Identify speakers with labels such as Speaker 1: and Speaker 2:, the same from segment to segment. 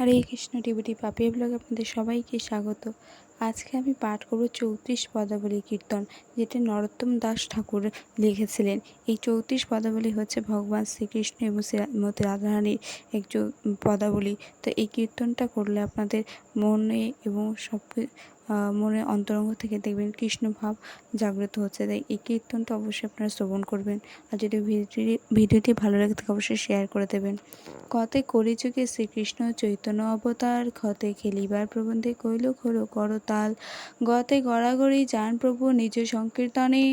Speaker 1: হরে কৃষ্ণ টিভিটি পাপিয়া ব্লগে আপনাদের সবাইকে স্বাগত আজকে আমি পাঠ করব চৌত্রিশ পদাবলী কীর্তন যেটা নরোত্তম দাস ঠাকুর লিখেছিলেন এই চৌত্রিশ পদাবলী হচ্ছে ভগবান শ্রীকৃষ্ণ এবং শ্রীমতী রাধারানীর এক পদাবলী তো এই কীর্তনটা করলে আপনাদের মনে এবং সব মনে অন্তরঙ্গ থেকে দেখবেন কৃষ্ণ ভাব জাগ্রত হচ্ছে তাই এই কীর্তন তো অবশ্যই আপনারা শ্রবণ করবেন আর যদি ভিডিওটি ভিডিওটি ভালো লাগে তাকে অবশ্যই শেয়ার করে দেবেন কতে কলিযুগে শ্রীকৃষ্ণ চৈতন্য অবতার ক্ষতে খেলিবার প্রবন্ধে কইল খোল করতাল গতে গড়াগড়ি যান প্রভু নিজ সংকীর্তনে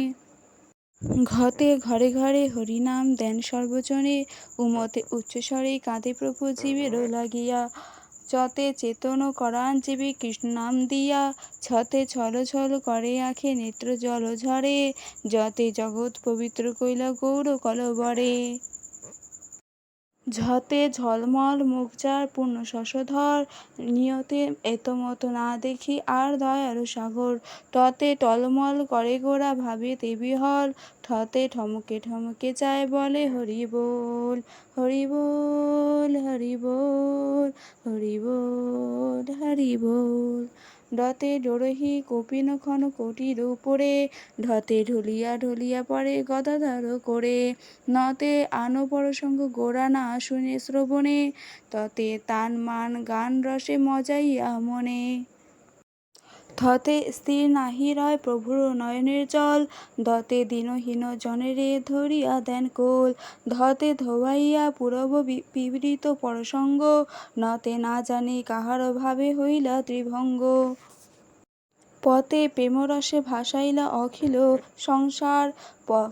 Speaker 1: ঘতে ঘরে ঘরে হরিনাম দেন সর্বজনে উমতে উচ্চস্বরে কাঁদে প্রভু জীবেরও লাগিয়া যতে চেতন জীবী কৃষ্ণ নাম দিয়া ছতে ছল ছল করে আখে নেত্র জল ঝরে যতে জগৎ পবিত্র কৈলা গৌর কলবরে ঝতে ঝলমল মুখচার পূর্ণ শশধর নিয়তে মতো না দেখি আর দয়ালু সাগর ততে টলমল করে গোড়া ভাবে হল ঠতে ঠমকে ঠমকে চায় বলে হরি বল হরি বল হরি বল হরি বল হরি বল ঢতে ডরহি কপিন ক্ষণ কটির উপরে ঢতে ঢুলিয়া ঢুলিয়া পরে গদাধার করে নতে আনো পরসঙ্গ গোড়া না শুনে শ্রবণে ততে তান মান গান রসে মজাইয়া মনে ধতে স্থির নাহি রয় প্রভুর নয়নের জল ধতে দীনহীন জনেরে ধরিয়া দেন কোল ধতে ধোয়াইয়া পুরব বিবৃত পরসঙ্গ নতে না জানি কাহার ভাবে হইলা ত্রিভঙ্গ পথে প্রেমরসে ভাসাইলা অখিল সংসার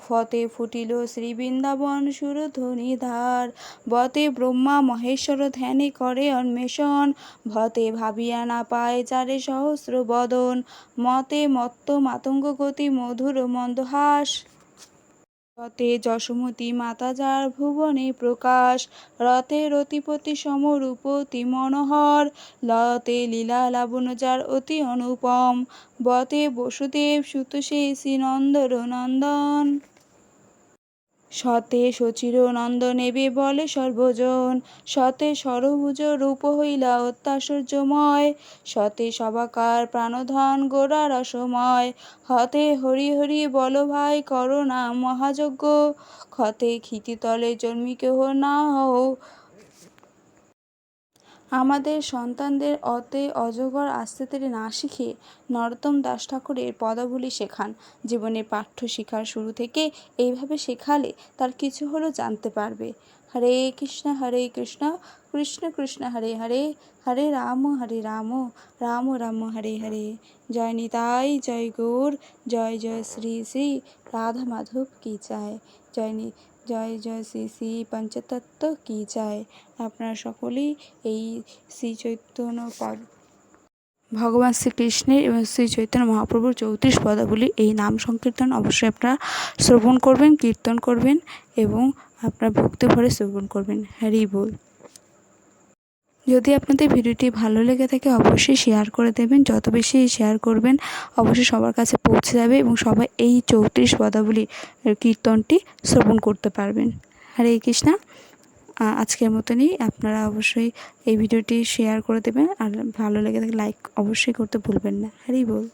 Speaker 1: পথে ফুটিল শ্রী বৃন্দাবন সুরধ্বনি ধার বতে ব্রহ্মা মহেশ্বর ধ্যানে করে অন্বেষণ ভতে ভাবিয়া না পায় চারে সহস্র বদন মতে মত্ত মাতঙ্গ গতি মধুর মন্দহাস রতে যশমতি মাতা যার ভুবনে প্রকাশ রতে রতিপতি সমরূপতি মনোহর লতে লীলা লাবণ যার অতি অনুপম বতে বসুদেব সুত শ্রী নন্দর নন্দন সতে সচির নেবে বলে সর্বজন সতে সরভুজ রূপ হইলা অত্যাশ্চর্যময় সতে সবাকার প্রাণধন গোড়া রসময় হতে হরি হরি বল ভাই করো না মহাযজ্ঞ ক্ষতে ক্ষিতিতলে জন্মি কেহ না হও আমাদের সন্তানদের অতে অজগর আস্তে তেরে না শিখে নরোত্তম দাস ঠাকুরের পদাবলি শেখান জীবনে পাঠ্য শিখার শুরু থেকে এইভাবে শেখালে তার কিছু হলো জানতে পারবে হরে কৃষ্ণ হরে কৃষ্ণ কৃষ্ণ কৃষ্ণ হরে হরে হরে রাম হরে রাম রাম রাম হরে হরে জয় নিতাই জয় গৌর জয় জয় শ্রী শ্রী রাধা মাধব কী চায় জয় নি জয় জয় শ্রী শ্রী পঞ্চতত্ত্ব কি চায় আপনারা সকলেই এই শ্রী চৈতন্য পদ ভগবান শ্রীকৃষ্ণের এবং শ্রী চৈতন্য মহাপ্রভুর চৌত্রিশ পদাবলী এই নাম সংকীর্তন অবশ্যই আপনারা শ্রবণ করবেন কীর্তন করবেন এবং আপনার ভক্তি ভরে শ্রবণ করবেন হ্যারি বল যদি আপনাদের ভিডিওটি ভালো লেগে থাকে অবশ্যই শেয়ার করে দেবেন যত বেশি শেয়ার করবেন অবশ্যই সবার কাছে পৌঁছে যাবে এবং সবাই এই চৌত্রিশ পদাবলী কীর্তনটি শ্রবণ করতে পারবেন হরে কৃষ্ণা আজকের মতনই আপনারা অবশ্যই এই ভিডিওটি শেয়ার করে দেবেন আর ভালো লেগে থাকে লাইক অবশ্যই করতে ভুলবেন না হরি বল